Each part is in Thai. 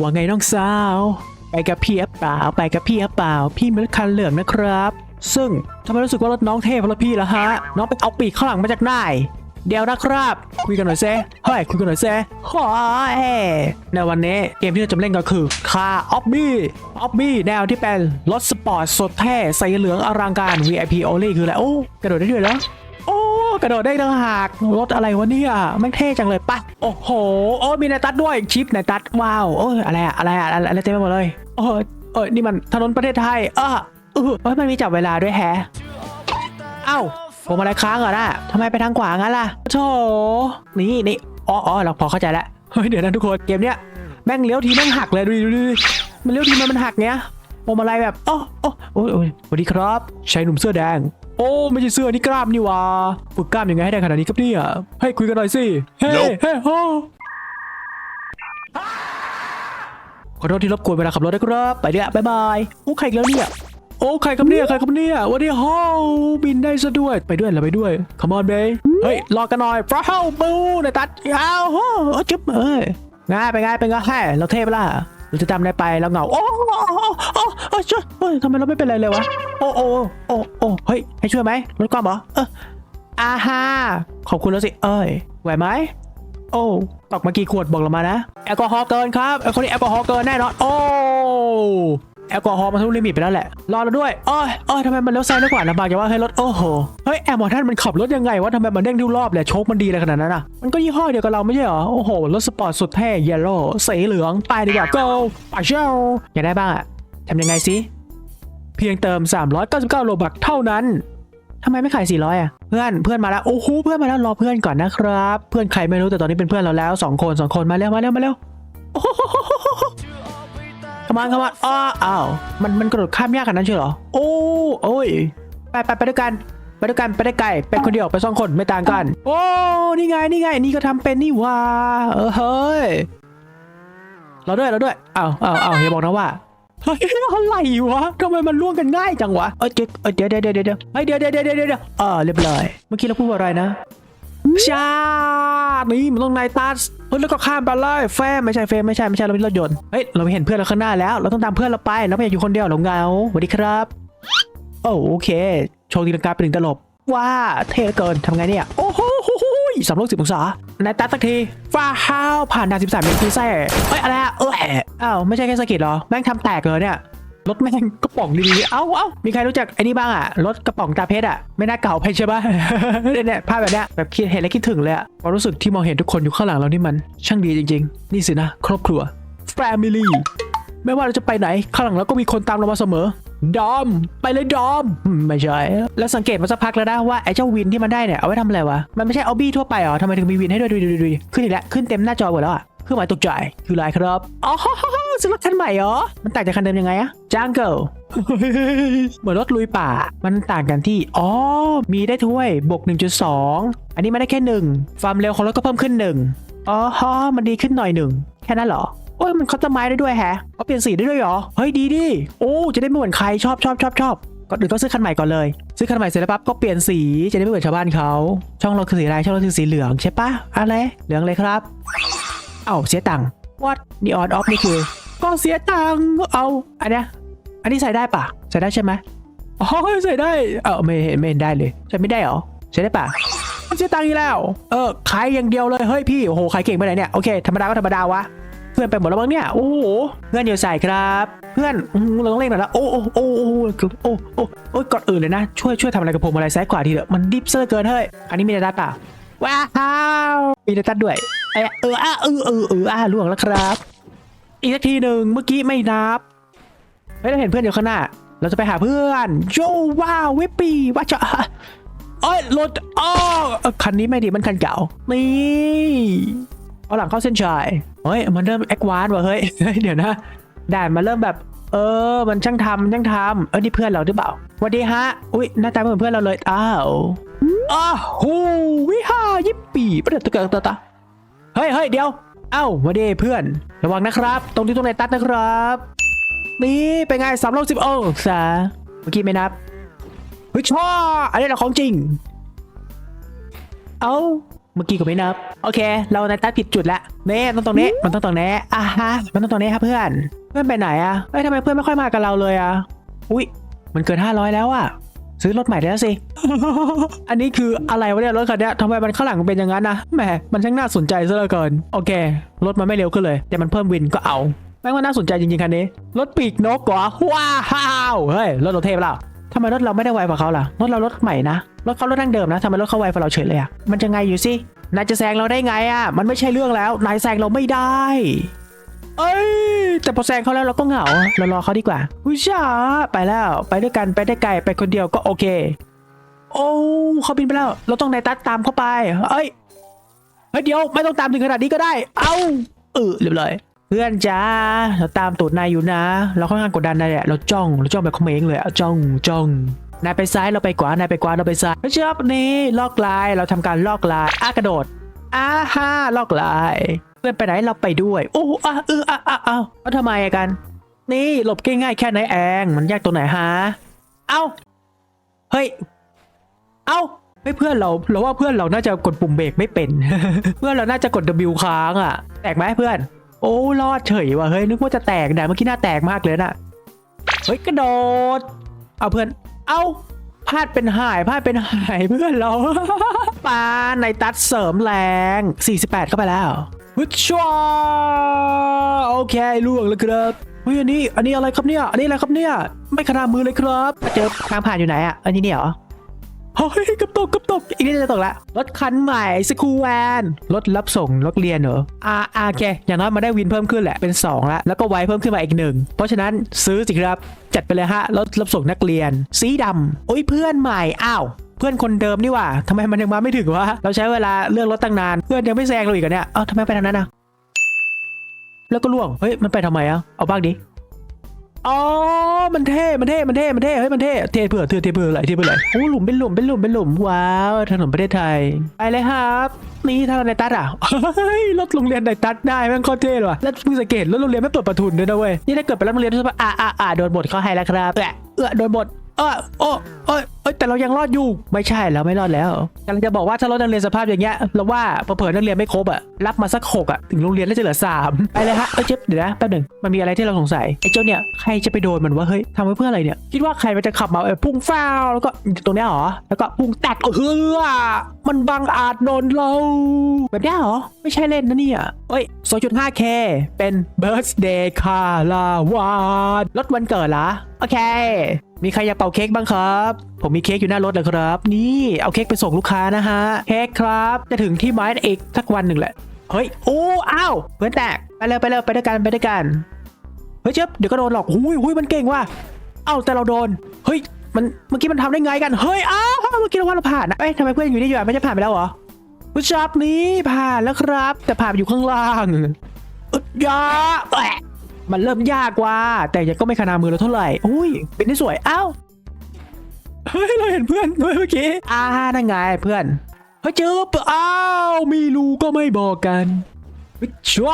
ว่าไงน้องสาว ไปกับพี่หรือเปล่าไปกับพี่หรือเปล่า พี่มีรถคันเหลืองนะครับ ซึ่งทำไมรู้สึกว่ารถน้องเทพราะรถพี่ล่ะฮะ น้องไปเอาปีกข้างหลังมาจากไหนเดี๋ยวนะครับ คุยกันหน่อยเซ่เฮ้ยคุยกันหน่อยเซ่เฮ้ยในวันนี้เกมที่เราจะเล่นก็คือคาออฟบี้ออฟบี้แนวที่เป็นรถสปอร์ตสดแท้ใสเหลืองอลังการ VIP only คืออะไรโอ้กระโดดได้ด้วยเหรอ กระโดดได้ต่างหากรถอะไรวะเนี่ยแม่เท่จังเลยปะโอ้โหโอ้มีนายตัดด้วยชิปนายตัดว้าวโอ้ยอะไรอะอะไรอะอะไรอะไรเต็มไปหมดเลยโอ้เออนี่มันถนนประเทศไทยเออเออมันมีจับเวลาด้วยแฮะเอ้าผมอะไรค้างเหรอนะทำไมไปทางขวางั้นล่ะโธ่นี่นี่อ๋ออ๋อเราพอเข้าใจแล้วเฮ้ยเดี๋ยวนะทุกคนเกมเนี้ยแม่งเลี้ยวทีแม่งหักเลยดูดูดูมันเลี้ยวทีมันมันหักเนี้ยผมอะไรแบบอ้โอ้โอ้ยโอ้ยสวัสดีครับชายหนุ่มเสื้อแดง โอ้ไม่ใช่เสื้อนี่กล้ามนี่หวะฝึกกล้ามยังไงให้ได้ขนาดนี้ครับเนี่ยให้คุยกันหน่อยสิเฮ้ย Nope เฮ้ยโอ้ขอโทษที่รบกวนเวลาขับรถนะครับไปเนี่ยบ๊ายบายโอ้ใครอีกแล้วเนี่ยโอ้ใครครับเนี่ยใครครับเนี่ยวันนี้ฮาวบินได้ซะด้วยไปด้วยเราไปด้วย come on babe เฮ้ยรอกันหน่อยฟราวบูนายตัดยาวโอ้โหจุ๊บเอ้ยง่ายไปง่ายไปง่ายแฮ่เราเทพล่ะ เราจะจำได้ไปแล้วเหงาโอ้โอ้โอ้โอ้ช่วยเฮ้ยทำไมเราไม่เป็นไรเลยวะโอ้โอ้โอ้โอ้เฮ้ยให้ช่วยไหมรถกล้องเหรอเอออาฮ่าขอบคุณแล้วสิ เอ้ยไหวไหมโอ้ตกมากี่ขวดบอกเรามานะ แอลกอฮอล์เกินครับไอคนนี้แอลกอฮอล์เกินแน่นอนโอ้ แอลกอฮอล์มันทะลุลิมิตไปแล้วแหละ รอเราด้วยโอ้ยโอ้ยทำไมมันเลี้ยวซ้ายเลี้ยวขวาลำบากจังว่าเฮ้ยรถ โอ้โห เฮ้ยแอร์หมอท่านมันขับรถยังไงวะทำไมมันเด้งทุกรอบเลยโชคมันดีอะไรขนาดนั้นอะ มันก็ยี่ห้อเดียวกับเราไม่ใช่เหรอ โอ้โห รถสปอร์ตสุดเท่เยลโล่สีเหลือง ไปดีกว่า go ไปเชียวอยากได้บ้างอะทำยังไงสิเพียงเติม 399 โลบักเท่านั้นทำไมไม่ขาย 400 อะ เพื่อนเพื่อนมาแล้ว โอ้โหเพื่อนมาแล้วรอเพื่อนก่อนนะครับ เพื่อนใครไม่รู้แต่ตอนนี้เป็นเพื่อนเราแล้วสองคนสองคนมาเร็วมาเร็วมาเร็วข มานขมาอ้ออ้าว มันมันกระโดดข้ามยากขนาดนั้นใช่เหรอ โอ้โอ้ย ไปไปไปด้วยกัน ไปด้วยกันไปได้ไกลเป็นคนเดียวไปสองคนไม่ต่างกัน โอ้นี่ไงนี่ไงนี่ก็ทำเป็นนี่ว่าเออเฮ้ยเราด้วยเราด้วยอ้าวอ้าวอ้าวอย่าบอกนะว่าเฮ้ยอะไรวะทำไมมันล่วงกันง่ายจังวะเอ้ยเดี๋ยวเอ้ยเดี๋ยวเดี๋ยวเดี๋ยวเดี๋ยวเฮ้ยเดี๋ยวเดี๋ยวเดี๋ยวเดี๋ยวเดี๋ยวเออเรียบร้อยเมื่อกี้เราพูดว่าอะไรนะ ชานี่มันต้องนายตัสเฮ้ยแล้วก็ข้ามไปเลยแฟมไม่ใช่เฟมไม่ใช่ไม่ใช่เราไม่รถยนต์เฮ้ยเราไม่เห็นเพื่อนเราข้างหน้าแล้ว เราต้องตามเพื่อนเราไปเราไม่อยากอยู่คนเดียวเราเงาสวัสดีครับโอ้โอเคโชคดีลังกาเป็นหนึ่งตลบว้าเท่เกินทำไงเนี่ย โอ้โหสามร้อยสิบองศานายตัสสักทีฟ้าห้าวผ่านด่านสิบสามเมตรพีแซ่เฮ้ยอะไรอะเอออ้าวไม่ใช่แค่สะกิดเหรอแม่งทำแตกเลยเนี่ย รถแม่งกระป๋องดีๆ เอ้าเอ้ามีใครรู้จักไอ้นี่บ้างอะ รถกระป๋องตาเพชรอะ ไม่น่าเก่าไปใช่ปะเนี่ยเนี่ยภาพแบบเนี้ยแบบคิดเห็นแล้วคิดถึงเลยอะความรู้สึกที่มองเห็นทุกคนอยู่ข้างหลังเรานี่มัน ช่างดีจริง ๆ นี่สินะ ครอบครัว Family ไม่ว่าเราจะไปไหนข้างหลังเราก็มีคนตามเรามาเสมอ ดอม ไปเลยดอม ไม่ใช่ แล้วสังเกตมาสักพักแล้วนะว่าไอ้เจ้าวินที่มันได้เนี่ยเอาไว้ทำอะไรวะ มันไม่ใช่เอาบี้ทั่วไปหรอทำไมถึงมีวินให้ด้วยดูดูดูดูขึ้นอีกแล้วขึ้นเต็มหน้าจอหมดแล้วอะเครื่องหมายตกใจคือไรครับอ๋อ ซื้อรถคันใหม่เหรอ มันต่างจากคันเดิมยังไงอะจังเกิลเหมือนรถลุยป่า มันต่างกันที่ อ๋อ มีได้ถ้วยบวก1.2 อันนี้ไม่ได้แค่หนึ่งความเร็วของรถก็เพิ่มขึ้นหนึ่งอ๋อฮะมันดีขึ้นหน่อยหนึ่งแค่นั้นเหรอโอ้ยมันคัสตอมไมซ์ได้ด้วยแฮะเอาเปลี่ยนสีได้ด้วยเหรอ เฮ้ยดีดิโอ้จะได้ไม่เหมือนใครชอบชอบชอบชอบก่อนอื่นต้องซื้อคันใหม่ก่อนเลย ซื้อคันใหม่เสร็จแล้วปั๊บก็เปลี่ยนสีจะได้ไม่เหมือนชาวบ้านเขาช่องเราคือสีอะไรช่องเราคือสีเหลืองใช่ปะอะไรเหลืองเลยครับเอ้าเสียตังค์ what นี่ออนออฟนี่คือ ก็เสียตังค์เอา อันเนี้ยอันนี้ใส่ได้ปะใส่ได้ใช่ไหมอ๋อใส่ได้ เออไม่เห็นไม่เห็นได้เลย ใส่ไม่ได้เหรอ ใส่ได้ปะเสียตังค์อีกแล้ว เออ ขายอย่างเดียวเลย เฮ้ยพี่ โอ้โห ขายเก่งไปไหนเนี่ย โอเค ธรรมดาก็ธรรมดาวะ เพื่อนไปหมดแล้วมั้งเนี่ย โอ้โห เพื่อนอยู่ใส่ครับ เพื่อนเราต้องเล่นหน่อยละ โอ้โอ้โอ้โอ้โอ้โอ้โอ้ยก่อนอื่นเลยนะ ช่วยช่วยทำอะไรกับผมอะไรซ้ายขวาทีเถอะ มันดิฟเซอร์เกินเฮ้ย อันนี้มีดาต้าเปล่าว้าว มีดาต้าด้วยไอเอออะเออเออเออล่วงแล้วครับ อีกสักทีหนึ่งเมื่อกี้ไม่นับเฮ้ยเราเห็นเพื่อนอยู่ข้างหน้า เราจะไปหาเพื่อนโจว้าววิปปี้ว่าจะเอ้ยรถอ้อคันนี้ไม่ดีมันคันเก่านี่เอาหลังเข้าเส้นชัยเฮ้ยมันเริ่มแอควานว่ะเฮ้ยเดี๋ยวนะด่านมันเริ่มแบบ เออ มันช่างทำช่างทำเออนี่เพื่อนเราหรือเปล่าวัสดีฮะอุ้ยหน้าตาเหมือนเพื่อนเราเลยอ้าวอ้าวฮูวิฮ่ายิปปี้ประเดี๋ยวตะเกียงตะตาเฮ้ยเฮ้ยเดี๋ยว เอ้าสวัสดีเพื่อน ระวังนะครับ ตรงที่ตรงไหนตัดนะครับ นี่เป็นไงสามร้อยสิบองศาเมื่อกี้ไม่นับเฮ้ยชออันนี้แหละของจริง เอ้าเมื่อกี้ก็ไม่นับ โอเค เราในตัดผิดจุดละเน่ต้องตรงนี้มันต้องตรงนี้อะฮะมันต้องตรงนี้ครับเพื่อน เพื่อนไปไหนอะเอ้ยทำไมเพื่อนไม่ค่อยมากับเราเลยอะอุ้ยมันเกิน500แล้วอะ ซื้อรถใหม่ได้แล้วสิ อันนี้คืออะไรวะเนี่ยรถคันนี้ทำไมมันข้างหลังมันเป็นอย่างนั้นนะแหมมันช่างน่าสนใจซะเหลือเกิน โอเค รถมันไม่เร็วขึ้นเลย แต่มันเพิ่มวินก็เอาแม่งว่าน่าสนใจจริงๆคันนี้ รถปีกนกเหรอว้าวเฮ้ยรถเราเทพแล้วทำไมรถเราไม่ได้ไวกว่าเขาล่ะ รถเรารถใหม่นะ รถเขารถดั้งเดิมนะทำไมรถเขาไวกว่าเราเฉยเลยอะมันจะไงอยู่สิ นายจะแซงเราได้ไงอะมันไม่ใช่เรื่องแล้ว นายแซงเราไม่ได้ เอ้ยแต่พอแซงเขาแล้วเราก็เหงา เรารอเขาดีกว่าอุ้ยช้าไปแล้วไปด้วยกันไปได้ไกลไปคนเดียวก็โอเค โอ้เขาบินไปแล้ว เราต้องในตัดตามเข้าไป เอ้ยเฮ้ยเดี๋ยวไม่ต้องตามถึงขนาดนี้ก็ได้ เอาเออเรียบร้อยเพื่อนจ้าเราตามตูดนายอยู่นะ เราค่อนข้างกดดันนายแหละเราจ้องเราจ้องแบบเขมงเลยอะจ้องจ้องนายไปซ้ายเราไปขวานายไปขวาเราไปซ้ายเฮ้ยชอบนี่ลอกลายเราทำการลอกลายอะกระโดดอ่าฮ่าลอกลาย พื่อนไปไหนเราไปด้วย โอ้อะเอออะอะเอาแล้วทำไมกัน นี่หลบง่ายๆแค่ไหนแองมันยากตรงไหนฮะเอ้าเฮ้ยเอ้าไม่เพื่อนเราเราว่าเพื่อนเราน่าจะกดปุ่มเบรกไม่เป็น เพื่อนเราน่าจะกด W ค้างอะ แตกไหมเพื่อน โอ้รอดเฉยว่ะเฮ้ยนึกว่าจะแตกนะเมื่อกี้หน้าแตกมากเลยน่ะเฮ้ยกระโดด เอาเพื่อน เอาพลาดเป็นหายพลาดเป็นหายเพื่อนเราปาในตัดเสริมแรง 48 เข้าไปแล้ว ฮึดชัวโอเคล่วงแล้วครับเฮ้ยอันนี้อันนี้อะไรครับเนี่ย อันนี้อะไรครับเนี่ย ไม่ขนาดมือเลยครับเจอทางผ่านอยู่ไหนอะ อันนี้เนี่ยเหรอเฮ้ยกับตกกับตก อีกนิดจะตกละ รถคันใหม่สกูแวนรถรับส่งรถเรียนเหรออ่าอ่าโอเคอย่างน้อยมาได้วินเพิ่มขึ้นแหละ เป็น 2 ละแล้วก็ไวเพิ่มขึ้นมาอีกหนึ่งเพราะฉะนั้นซื้อสิครับ จัดไปเลยฮะ รถรับส่งนักเรียน สีดำโอ้ยเพื่อนใหม่ อ้าว เพื่อนคนเดิมนี่ว่าทำไมมันยังมาไม่ถึงวะเราใช้เวลาเลือกรถตั้งนานเพื่อนยังไม่แซงเราอีกเหรอเนี่ยเอ้าทำไมไปทางนั้นอะแล้วก็ล่วงเฮ้ยมันไปทำไมอะเอาบ้างดิอ๋อ มันเท่ มันเท่ มันเท่ มันเท่ เฮ้ย มันเท่ เท่เผื่อเท่เท่เผื่ออะไรเท่เผื่ออะไรโอ้หลุมเป็นหลุม เป็นหลุม เป็นหลุม ว้าว ถนนประเทศไทย ไปเลยครับ นี่ทางในตัดอะ เฮ้ย รถโรงเรียนในตัดได้แม่งโคตรเท่เลยว่ะ แล้วเพิ่งสังเกตรถโรงเรียนไม่เปิดประทุนด้วยนะเว้ย นี่ถ้าเกิดไปรับโรงเรียนใช่ปะอ่าอ่าอ่าโดนบทเขาให้แล้วครับเออเออโดนบท เออโอ้เอ้ยเอ้ยแต่เรายังรอดอยู่ ไม่ใช่เราไม่รอดแล้วกำลังจะบอกว่าถ้ารถนักเรียนสภาพอย่างเงี้ยเราว่าเผลอนักเรียนไม่ครบอะรับมาสักหกอะถึงโรงเรียนแล้วจะเหลือสามไปเลยฮะเอ้ยเจ็บเดี๋ยวนะแป๊บหนึ่งมันมีอะไรที่เราสงสัยไอ้เจ้าเนี่ยใครจะไปโดนมันวะเฮ้ยทำไว้เพื่ออะไรเนี่ยคิดว่าใครมันจะขับมาเออพุ่งฟ้าวแล้วก็ตรงเนี้ยเหรอแล้วก็พุ่งแตกเออมันบังอาจโดนเรา แบบเนี้ยเหรอไม่ใช่เล่นนะเนี่ยเอ้ย 2.5K เป็น birthday คาลาวานรถวันเกิดเหรอโอเค มีใครอยากเป่าเค้กบ้างครับ ผมมีเค้กอยู่หน้ารถเลยครับ นี่เอาเค้กไปส่งลูกค้านะฮะ เค้กครับ จะถึงที่ไม้อีกสักวันหนึ่งแหละ เฮ้ย โอ้อ้าวเพื่อนแตก ไปเร็วไปเร็วไปด้วยกันไปด้วยกัน เฮ้ยเจ็บเดี๋ยวก็โดนหรอกหุยหุยมันเก่งว่ะ เอ้าแต่เราโดน เฮ้ย มันเมื่อกี้มันทำได้ไงกัน เฮ้ย อ้าวเมื่อกี้เราว่าเราผ่านนะเอ้ยทำไมเพื่อนอยู่นี่อยู่ไม่ใช่ผ่านไปแล้วเหรอผู้ชอบนี้ผ่านแล้วครับ แต่ผ่านไปอยู่ข้างล่างอึดยาแมันเริ่มยากกว่า แต่ยังก็ไม่ขนาดมือเราเท่าไหร่อุ้ยเป็นได้สวยอ้าวเฮ้ยเราเห็นเพื่อนด้วยเมื่อกี้อ่านั่นไงเพื่อนเฮ้ยเจอปะอ้าวมีรูก็ไม่บอกกันชัว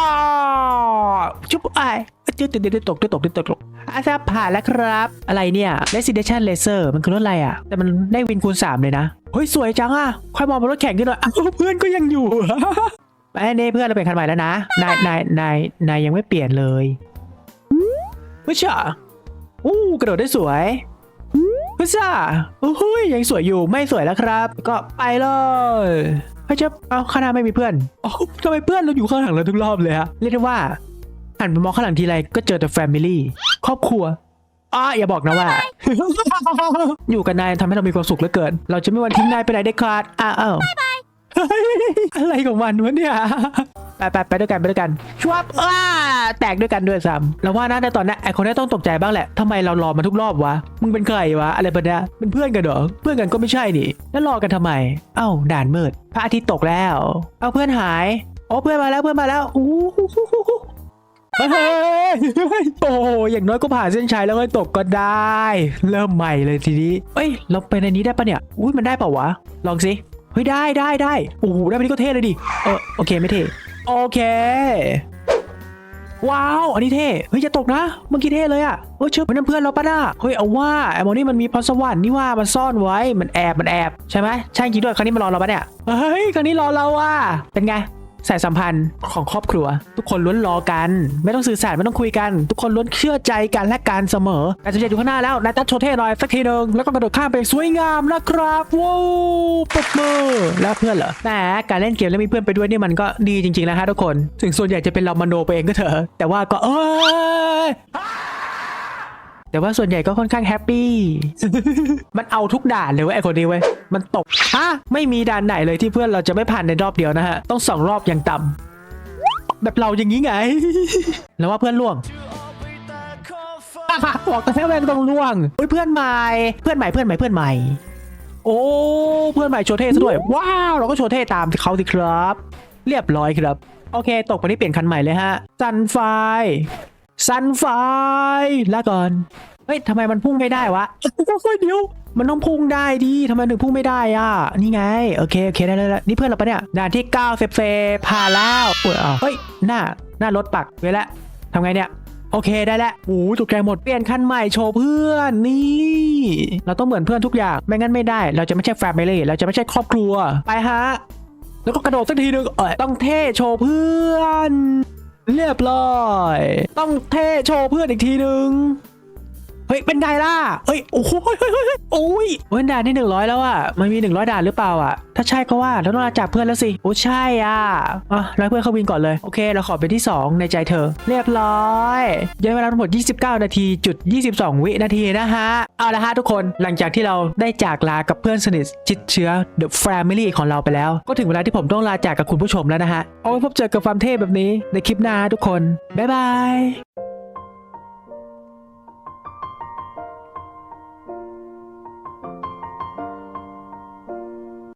ชุบไอ้เจอเดี๋ยวเดี๋ยวตกเดี๋ยวตกเดี๋ยวตกอาซาผ่านแล้วครับ อะไรเนี่ย Residential Laser มันคือรถอะไรอะ แต่มันได้วินคูณ 3 เลยนะ เฮ้ย สวยจังอะค่อยมองบนรถแข่งขึ้นหน่อยอ้าวเพื่อนก็ยังอยู่ไปนี่เพื่อนเราเปลี่ยนคันใหม่แล้วนะ นายนายนายนายยังไม่เปลี่ยนเลย ฮ้ยช่าอู้กระโดดได้สวยเฮ้ยช่าโอ้ยยังสวยอยู่ไม่สวยแล้วครับ ก็ไปเลยเฮ้ยเจ๊บเอาข้างหน้าไม่มีเพื่อนโอ้ทำไมเพื่อนเราอยู่ข้างหลังเราทุกรอบเลยฮะเรียกได้ว่าหันไปมองข้างหลังทีไรก็เจอแต่แฟมิลี่ครอบครัวอ้าอย่าบอกนะว่า อยู่กับนายทำให้เรามีความสุขเหลือเกิน เราจะไม่วันทิ้งนายไปไหนได้ขาดอ้าวอ้าวอะไรของมันวะเนี่ย ไปไปไปด้วยกันไปด้วยกันชวบอ้าแตกด้วยกันด้วยซ้ำแล้วว่านะในตอนนี้ไอคนนี้ต้องตกใจบ้างแหละทำไมเรารอมาทุกรอบวะมึงเป็นใครวะอะไรแบบเนี้ยเป็นเพื่อนกันเหรอเพื่อนกันก็ไม่ใช่นี่แล้วรอกันทำไม เอ้าด่านมืดพระอาทิตย์ตกแล้ว เอาเพื่อนหายอ๋อเพื่อนมาแล้วเพื่อนมาแล้วอู้หูหูหูหูเฮ้ยเฮ้ยโอ้โหอย่างน้อยก็ผ่านเส้นชัยแล้วก็ตกก็ได้ เริ่มใหม่เลยทีนี้เอ้ยเราไปในนี้ได้ปะเนี่ยอุ้ยมันได้เปล่าวะลองสิเฮ้ยได้ได้ได้โอ้โหได้ไปนี่ก็เท่เลยดิเออโอเคไม่เท่ โอเค ว้าว อันนี้เท่ เฮ้ยจะตกนะเมื่อกี้เท่เลยอะเฮ้ยเชื่อเป็นเพื่อนเราปะน่ะเฮ้ยเอาว่าไอ้โมนี่มันมีพรสวรรค์นี่ว่ามันซ่อนไว้มันแอบมันแอบใช่ไหมใช่จริงด้วยครั้งนี้มันรอเราปะเนี่ยเฮ้ยครั้งนี้รอเราว่ะเป็นไง สายสัมพันธ์ของครอบครัว ทุกคนล้วนรอกัน ไม่ต้องสื่อสารไม่ต้องคุยกัน ทุกคนล้วนเชื่อใจกันและกันเสมอแต่จะอยู่ข้างหน้าแล้วนายตัดโชว์เท่หน่อยสักทีหนึ่งแล้วก็กระโดดข้ามไปสวยงามนะครับว้าวปรบมือแล้วเพื่อนเหรอแหมการเล่นเกมแล้วมีเพื่อนไปด้วยนี่มันก็ดีจริงๆนะฮะทุกคน ถึงส่วนใหญ่จะเป็นเรามโนไปเองก็เถอะแต่ว่าก็เอ้ย แต่ว่าส่วนใหญ่ก็ค่อนข้างแฮปปี้ มันเอาทุกด่านเลยเว้ยไอคนนี้เว้ย มันตกฮะไม่มีด่านไหนเลยที่เพื่อนเราจะไม่ผ่านในรอบเดียวนะฮะ ต้องสองรอบอย่างต่ำแบบเราอย่างนี้ไง แล้วว่าเพื่อนล่วงบอกกันแค่แม่งต้องล่วงเพื่อนใหม่ เพื่อนใหม่ เพื่อนใหม่ เพื่อนใหม่ โอ้ เพื่อนใหม่โชว์เท่ซะด้วย ว้าว เราก็โชว์เท่ตามเขาสิครับ เรียบร้อยครับ โอเค ตกไปที่เปลี่ยนคันใหม่เลยฮะซันไฟ ซันไฟลาก่อน เฮ้ยทำไมมันพุ่งไม่ได้วะค่อยๆเดี๋ยว มันต้องพุ่งได้ดิทำไมถึงพุ่งไม่ได้อะ นี่ไง โอเค โอเค ได้ได้ได้นี่เพื่อนเราปะเนี่ย ด่านที่9เซฟเซผ่านแล้วโอ้ยอ้าวเฮ้ย หน้า หน้ารถปักไว้แล้วทำไงเนี่ยโอเคได้แล้วโอ้ยตกใจหมด เปลี่ยนคันใหม่โชว์เพื่อน นี่ เราต้องเหมือนเพื่อนทุกอย่าง ไม่งั้นไม่ได้ เราจะไม่ใช่แฟมิลี่ เราจะไม่ใช่ครอบครัว ไปฮะ แล้วก็กระโดดสักทีหนึ่งเอ้ยต้องเท่โชว์เพื่อน เรียบร้อย ต้องเท่โชว์เพื่อนอีกทีหนึ่ง ฮ้ยเป็นไงล่ะเฮ้ยโอ้โหเฮ้ยเฮ้ยเฮ้ยโอ้ยเว้นด่านที่หนึ่งร้อยแล้วอะมันมีหนึ่งร้อยด่านหรือเปล่าอะถ้าใช่ก็ว่าเราต้องลาจากเพื่อนแล้วสิโอ้ใช่อะอะแล้วเพื่อนเขาวินก่อนเลยโอเค เราขอเป็นที่ 2 ในใจเธอ เรียบร้อยย้อนเวลาทั้งหมด 29 นาทีจุด 22 วินาทีนะฮะเอาละฮะทุกคนหลังจากที่เราได้จากลากับเพื่อนสนิทชิดเชื้อ The Family ของเราไปแล้ว ก็ถึงเวลาที่ผมต้องลาจากกับคุณผู้ชมแล้วนะฮะเอาไว้พบเจอกับความเท่แบบนี้ในคลิปหน้าทุกคนบ๊ายบาย